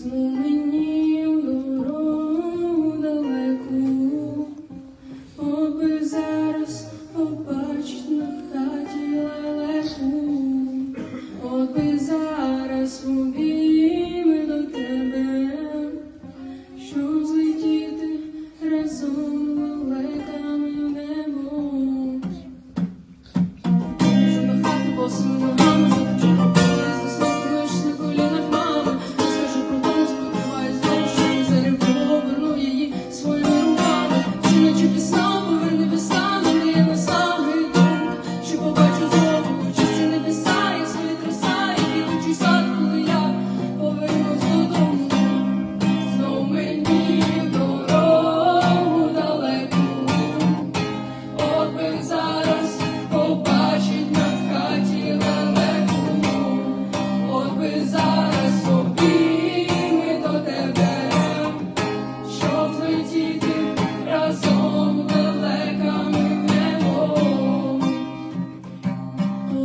знов мені в дорогу далеку, От би зараз побачить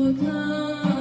Lord.